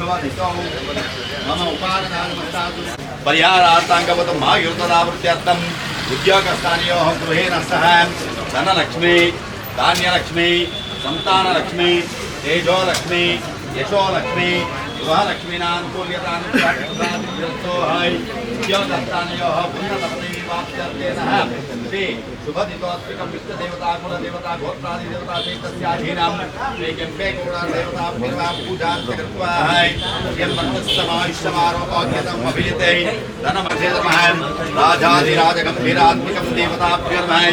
मम उपादानमस्तातु परिहारार्थाङ्गवतम् आयुर्तदावृत्त्यर्थम् उद्योगस्थानयोः गृहेण सह धनलक्ष्मी, धान्यलक्ष्मी, सन्तानलक्ष्मी, तेजोलक्ष्मी, यशोलक्ष्मी गृहलक्ष्मीनानुकूल्यतानुग्रस्तोहै उद्योगस्थानयोः पुण्यतपदेवाप्त्यर्थेनः शुभदितोऽस्मिकं विष्णुदेवता कुलदेवता गोत्रादिदेवता चैतस्याधीनां कैकम्बे गुणादेवतां निर्वां पूजां कृत्वा यं भक्तस्तमायुष्यमारोपोद्यतम् अभिजितैः धनमभिजमहं राजाधिराजगम्भीरात्मिकं देवताभ्यर्महै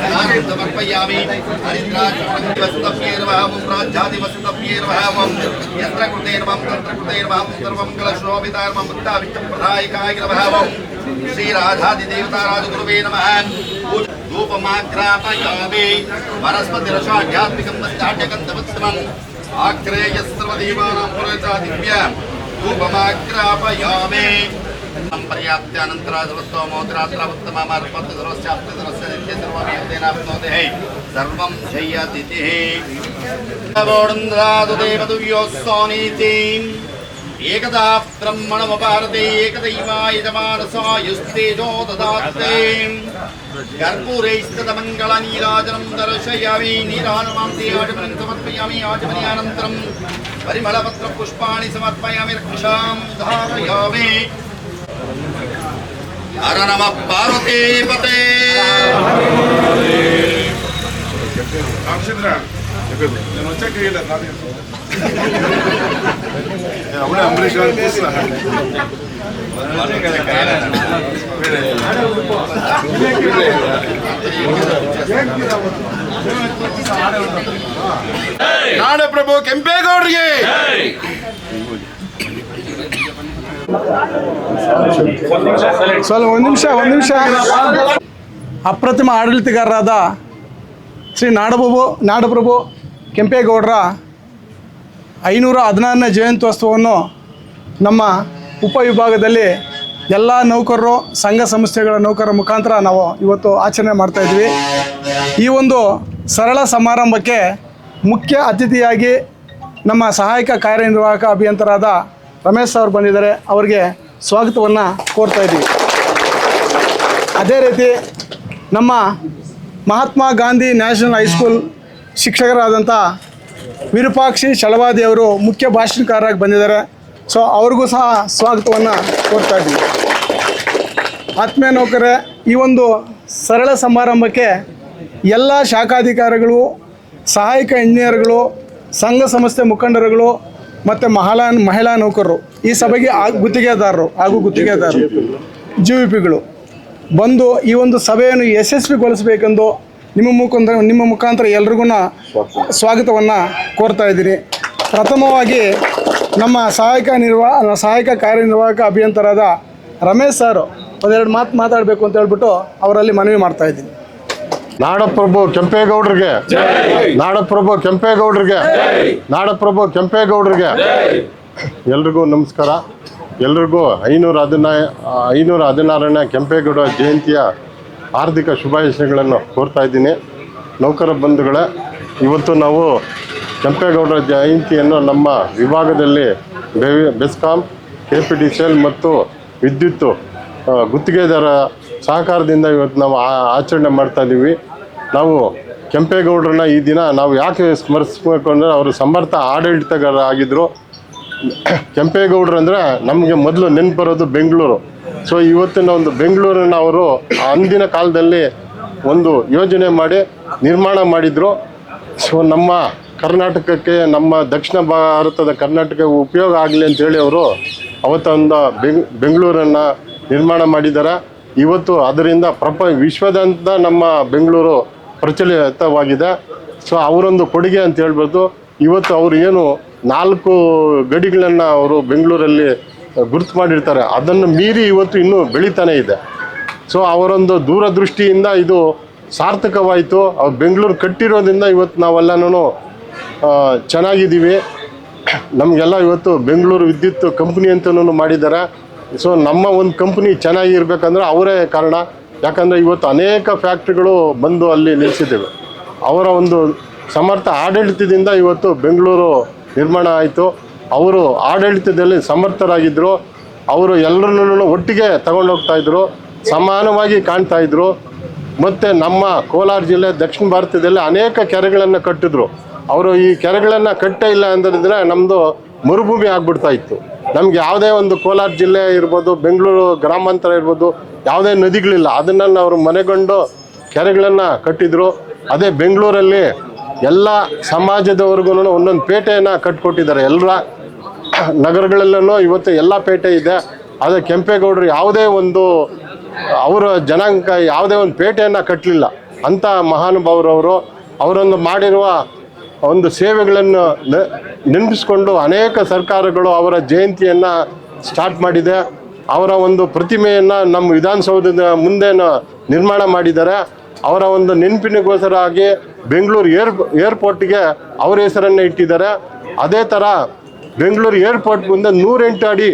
तमर्पयामि हरिद्राक्षप्येर्वहं राज्यादिवसुतप्येर्वहं यत्र कृतेर्वं तत्र कृतेर्वहं सर्वं कलशोभितार्मं वृत्ताविष्टप्रधायिकाय नमः। श्रीराधादिदेवताराजगुरुवे नमः। धूपमाघ्रापयामि वनस्पतिरसाध्यात्मिकं वस्ताट्यकं तवत्समम् आग्रेयस्सर्वदेवानां पुरजादिव्य धूपमाघ्रापयामि धूपमाग्रापयामि पर्याप्त्यानन्तराजलस्तोमोद्रात्रावुत्तममर्पत्तसर्वस्याप्तसर्वस्य नित्य सर्वमेतेनाप्नोतिः सर्वं जयतिथिः वोडन्द्रादु देवदुव्यो सोनीतिम् एकदा ब्रह्मणमपारते एकदैवायजमानसायुस्तेजो ददाते कर्पूरैस्तमङ्गलनीराजनं दर्शयामि नीराजमान्ते आचमनं समर्पयामि आचमनीयानन्तरं परिमलपत्रपुष्पाणि समर्पयामि रक्षां धारयामि ஹர நம பார்வதி பதே రామచంద్ర నేను వచ్చాక అప్పుడే అంబరీష్ గారు నాడ ప్రభు కెంపేగౌడ్ರಿಗೆ ಸ್ವಲ್ಪ ಒಂದು ನಿಮಿಷ ಒಂದು ನಿಮಿಷ. ಅಪ್ರತಿಮ ಆಡಳಿತಗಾರರಾದ ಶ್ರೀ ನಾಡಪ್ರಭು ನಾಡಪ್ರಭು ಕೆಂಪೇಗೌಡರ ಐನೂರ ಹದಿನಾರನೇ ಜಯಂತ್ಯೋತ್ಸವವನ್ನು ನಮ್ಮ ಉಪವಿಭಾಗದಲ್ಲಿ ಎಲ್ಲ ನೌಕರರು, ಸಂಘ ಸಂಸ್ಥೆಗಳ ನೌಕರರ ಮುಖಾಂತರ ನಾವು ಇವತ್ತು ಆಚರಣೆ ಮಾಡ್ತಾಯಿದ್ವಿ ಈ ಒಂದು ಸರಳ ಸಮಾರಂಭಕ್ಕೆ ಮುಖ್ಯ ಅತಿಥಿಯಾಗಿ ನಮ್ಮ ಸಹಾಯಕ ಕಾರ್ಯನಿರ್ವಾಹಕ ಅಭಿಯಂತರಾದ ರಮೇಶ್ ಅವರು ಬಂದಿದ್ದಾರೆ, ಅವರಿಗೆ ಸ್ವಾಗತವನ್ನು ಕೋರ್ತಾ ಇದ್ದೀವಿ. ಅದೇ ರೀತಿ ನಮ್ಮ Mahatma Gandhi national high school ಶಿಕ್ಷಕರಾದಂಥ Virupakshi ಚಳವಾದಿ ಅವರು ಮುಖ್ಯ ಭಾಷಣಕಾರರಾಗಿ ಬಂದಿದ್ದಾರೆ. ಸೊ ಅವ್ರಿಗೂ ಸಹ ಸ್ವಾಗತವನ್ನು ಕೋರ್ತಾ ಇದ್ದೀವಿ. ಆತ್ಮೀಯ ನೌಕರೇ ಈ ಒಂದು ಸರಳ ಸಮಾರಂಭಕ್ಕೆ ಎಲ್ಲ ಶಾಖಾಧಿಕಾರಿಗಳು, ಸಹಾಯಕ ಇಂಜಿನಿಯರ್ಗಳು, ಸಂಘ ಸಂಸ್ಥೆ ಮುಖಂಡರುಗಳು ಮತ್ತು ಮಹಿಳಾ ಮಹಿಳಾ ನೌಕರರು, ಈ ಸಭೆಗೆ ಆ ಗುತ್ತಿಗೆದಾರರು, ಹಾಗೂ ಗುತ್ತಿಗೆದಾರರು ಜಿ ವಿ ಪಿಗಳು ಬಂದು ಈ ಒಂದು ಸಭೆಯನ್ನು ಯಶಸ್ವಿಗೊಳಿಸಬೇಕೆಂದು ನಿಮ್ಮ ಮುಖಾಂತರ ನಿಮ್ಮ ಮುಖಾಂತರ ಎಲ್ರಿಗೂ ಸ್ವಾಗತವನ್ನು ಕೋರ್ತಾ ಇದ್ದೀನಿ. ಪ್ರಥಮವಾಗಿ ನಮ್ಮ ಸಹಾಯಕ ನಿರ್ವಾ, ಸಹಾಯಕ ಕಾರ್ಯನಿರ್ವಾಹಕ ಅಭಿಯಂತರಾದ ರಮೇಶ್ ಸರ್, ಒಂದೆರಡು ಮಾತು ಮಾತಾಡಬೇಕು ಅಂತ ಹೇಳ್ಬಿಟ್ಟು ಅವರಲ್ಲಿ ಮನವಿ ಮಾಡ್ತಾ ಇದ್ದೀನಿ. ನಾಡಪ್ರಭು ಕೆಂಪೇಗೌಡರಿಗೆ. ನಾಡಪ್ರಭು ಕೆಂಪೇಗೌಡರಿಗೆ. ನಾಡಪ್ರಭು ಕೆಂಪೇಗೌಡರಿಗೆ. ಎಲ್ರಿಗೂ ನಮಸ್ಕಾರ. ಎಲ್ರಿಗೂ ಐನೂರ ಹದಿನಾ ಐನೂರ ಹದಿನಾರನೇ ಕೆಂಪೇಗೌಡ ಜಯಂತಿಯ ಹಾರ್ದಿಕ ಶುಭಾಶಯಗಳನ್ನು ಕೋರ್ತಾ ಇದ್ದೀನಿ. ನೌಕರ ಬಂಧುಗಳೇ ಇವತ್ತು ನಾವು ಕೆಂಪೇಗೌಡರ ಜಯಂತಿಯನ್ನು ನಮ್ಮ ವಿಭಾಗದಲ್ಲಿ ಬೆವಿ BESCOM K P D C L ಮತ್ತು ವಿದ್ಯುತ್ತು ಆ, ಗುತ್ತಿಗೆದಾರ ಸಹಕಾರದಿಂದ ಇವತ್ತು ನಾವು ಆ- ಆಚರಣೆ ಮಾಡ್ತಾ ಇದ್ದೀವಿ. ನಾವು ಕೆಂಪೇಗೌಡರನ್ನ ಈ ದಿನ ನಾವು ಯಾಕೆ ಸ್ಮರಿಸ್ಬೇಕು ಅಂದರೆ ಅವರು ಸಮರ್ಥ ಆಡಳಿತಗಾರ ಆಗಿದ್ದರು ಕೆಂಪೇಗೌಡರು ಅಂದರೆ ನಮಗೆ ಮೊದಲು ನೆನಪು ಬರೋದು ಬೆಂಗಳೂರು. ಸೊ ಇವತ್ತಿನ ಒಂದು ಬೆಂಗಳೂರನ್ನು ಅವರು ಅಂದಿನ ಕಾಲದಲ್ಲಿ ಒಂದು ಯೋಜನೆ ಮಾಡಿ ನಿರ್ಮಾಣ ಮಾಡಿದರು. ಸೊ ನಮ್ಮ ಕರ್ನಾಟಕಕ್ಕೆ, ನಮ್ಮ ದಕ್ಷಿಣ ಭಾರತದ ಕರ್ನಾಟಕ ಉಪಯೋಗ ಆಗಲಿ ಅಂತೇಳಿ ಅವರು ಅವತ್ತೊಂದು ಬೆಂಗ್ ಬೆಂಗಳೂರನ್ನು ನಿರ್ಮಾಣ ಮಾಡಿದ್ದಾರೆ. ಇವತ್ತು ಅದರಿಂದ ಪ್ರಪ ವಿಶ್ವದಂತ ನಮ್ಮ ಬೆಂಗಳೂರು ಪ್ರಚಲಿತವಾಗಿದೆ. ಸೊ ಅವರೊಂದು ಕೊಡುಗೆ ಅಂತ ಹೇಳ್ಬೋದು. ಇವತ್ತು ಅವರು ಏನು ನಾಲ್ಕು ಗಡಿಗಳನ್ನು ಅವರು ಬೆಂಗಳೂರಲ್ಲಿ ಗುರುತು ಮಾಡಿರ್ತಾರೆ. ಅದನ್ನು ಮೀರಿ ಇವತ್ತು ಇನ್ನೂ ಬೆಳೀತಾನೆ ಇದೆ. ಸೊ ಅವರೊಂದು ದೂರದೃಷ್ಟಿಯಿಂದ ಇದು ಸಾರ್ಥಕವಾಯಿತು. ಅವ್ರು ಬೆಂಗಳೂರು ಕಟ್ಟಿರೋದ್ರಿಂದ ಇವತ್ತು ನಾವೆಲ್ಲನೂ ಚೆನ್ನಾಗಿದ್ದೀವಿ. ನಮಗೆಲ್ಲ ಇವತ್ತು ಬೆಂಗಳೂರು ವಿದ್ಯುತ್ ಕಂಪ್ನಿ ಅಂತಲೂ ಮಾಡಿದ್ದಾರೆ. ಸೊ ನಮ್ಮ ಒಂದು ಕಂಪ್ನಿ ಚೆನ್ನಾಗಿರ್ಬೇಕಂದ್ರೆ ಅವರೇ ಕಾರಣ. ಯಾಕಂದರೆ ಇವತ್ತು ಅನೇಕ ಫ್ಯಾಕ್ಟ್ರಿಗಳು ಬಂದು ಅಲ್ಲಿ ನಿಲ್ಲಿಸಿದ್ದೇವೆ ಅವರ ಒಂದು ಸಮರ್ಥ ಆಡಳಿತದಿಂದ ಇವತ್ತು ಬೆಂಗಳೂರು ನಿರ್ಮಾಣ ಆಯಿತು. ಅವರು ಆಡಳಿತದಲ್ಲಿ ಸಮರ್ಥರಾಗಿದ್ದರು ಅವರು ಎಲ್ಲರನ್ನೂ ಒಟ್ಟಿಗೆ ತಗೊಂಡು ಹೋಗ್ತಾ ಇದ್ರು. ಸಮಾನವಾಗಿ ಕಾಣ್ತಾ ಇದ್ರು. ಮತ್ತು ನಮ್ಮ ಕೋಲಾರ ಜಿಲ್ಲೆ, ದಕ್ಷಿಣ ಭಾರತದಲ್ಲಿ ಅನೇಕ ಕೆರೆಗಳನ್ನು ಕಟ್ಟಿದ್ರು. ಅವರು ಈ ಕೆರೆಗಳನ್ನು ಕಟ್ಟೇ ಇಲ್ಲ ಅಂದಿದ್ರೆ ನಮ್ಮದು ಮರುಭೂಮಿ ಆಗ್ಬಿಡ್ತಾ ಇತ್ತು. ನಮ್ಗೆ ಯಾವುದೇ ಒಂದು ಕೋಲಾರ ಜಿಲ್ಲೆ ಇರ್ಬೋದು, ಬೆಂಗಳೂರು ಗ್ರಾಮಾಂತರ ಇರ್ಬೋದು, ಯಾವುದೇ ನದಿಗಳಿಲ್ಲ. ಅದನ್ನು ಅವರು ಮನೆಗೊಂಡು ಕೆರೆಗಳನ್ನು ಕಟ್ಟಿದ್ರು. ಅದೇ ಬೆಂಗಳೂರಲ್ಲಿ ಎಲ್ಲ ಸಮಾಜದವರೆಗೂ ಒಂದೊಂದು ಪೇಟೆಯನ್ನು ಕಟ್ಕೊಟ್ಟಿದ್ದಾರೆ. ಎಲ್ಲರ ನಗರಗಳಲ್ಲೂ ಇವತ್ತು ಎಲ್ಲ ಪೇಟೆ ಇದೆ. ಆದರೆ ಕೆಂಪೇಗೌಡರು ಯಾವುದೇ ಒಂದು, ಅವರ ಜನಾಂಗ ಯಾವುದೇ ಒಂದು ಪೇಟೆಯನ್ನು ಕಟ್ಟಲಿಲ್ಲ ಅಂಥ ಮಹಾನುಭಾವರವರು ಅವರೊಂದು ಮಾಡಿರುವ ಒಂದು ಸೇವೆಗಳನ್ನು ನೆನಪಿಸ್ಕೊಂಡು ಅನೇಕ ಸರ್ಕಾರಗಳು ಅವರ ಜಯಂತಿಯನ್ನು ಸ್ಟಾರ್ಟ್ ಮಾಡಿದೆ. ಅವರ ಒಂದು ಪ್ರತಿಮೆಯನ್ನು ನಮ್ಮ ವಿಧಾನಸೌಧದ ಮುಂದೆ ನಿರ್ಮಾಣ ಮಾಡಿದ್ದಾರೆ. ಅವರ ಒಂದು ನೆನಪಿನಗೋಸ್ಕರ ಆಗಿ ಬೆಂಗಳೂರು ಏರ್, ಏರ್ಪೋರ್ಟ್ಗೆ ಅವರ ಹೆಸರನ್ನು ಇಟ್ಟಿದ್ದಾರೆ. ಅದೇ ಥರ ಬೆಂಗಳೂರು ಏರ್ಪೋರ್ಟ್ ಮುಂದೆ ನೂರೆಂಟು ಅಡಿ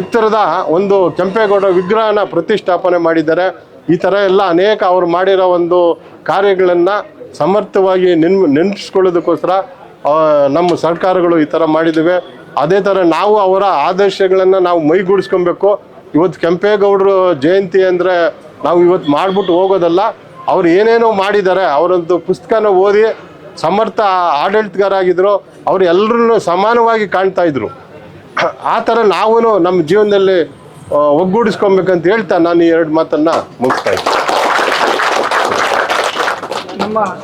ಎತ್ತರದ ಒಂದು ಕೆಂಪೇಗೌಡ ವಿಗ್ರಹನ ಪ್ರತಿಷ್ಠಾಪನೆ ಮಾಡಿದ್ದಾರೆ. ಈ ಥರ ಎಲ್ಲ ಅನೇಕ ಅವರು ಮಾಡಿರೋ ಒಂದು ಕಾರ್ಯಗಳನ್ನು ಸಮರ್ಥವಾಗಿ ನೆನ್ ನೆನಪಿಸ್ಕೊಳ್ಳೋದಕ್ಕೋಸ್ಕರ ನಮ್ಮ ಸರ್ಕಾರಗಳು ಈ ಥರ ಮಾಡಿದ್ದೇವೆ ಅದೇ ಥರ ನಾವು ಅವರ ಆದರ್ಶಗಳನ್ನು ನಾವು ಮೈಗೂಡಿಸ್ಕೊಬೇಕು. ಇವತ್ತು ಕೆಂಪೇಗೌಡರು ಜಯಂತಿ ಅಂದರೆ ನಾವು ಇವತ್ತು ಮಾಡಿಬಿಟ್ಟು ಹೋಗೋದಲ್ಲ, ಅವ್ರು ಏನೇನೋ ಮಾಡಿದ್ದಾರೆ ಅವರದ್ದು ಪುಸ್ತಕನ ಓದಿ ಸಮರ್ಥ ಆಡಳಿತಗಾರಾಗಿದ್ದರು ಅವರು ಎಲ್ಲರನ್ನೂ ಸಮಾನವಾಗಿ ಕಾಣ್ತಾ ಇದ್ರು. ಆ ಥರ ನಾವು ನಮ್ಮ ಜೀವನದಲ್ಲಿ ಒಗ್ಗೂಡಿಸ್ಕೊಬೇಕಂತ ಹೇಳ್ತಾ ನಾನು ಈ ಎರಡು ಮಾತನ್ನು ಮುಗಿಸ್ತಾ ಇದ್ದೀನಿ. lot.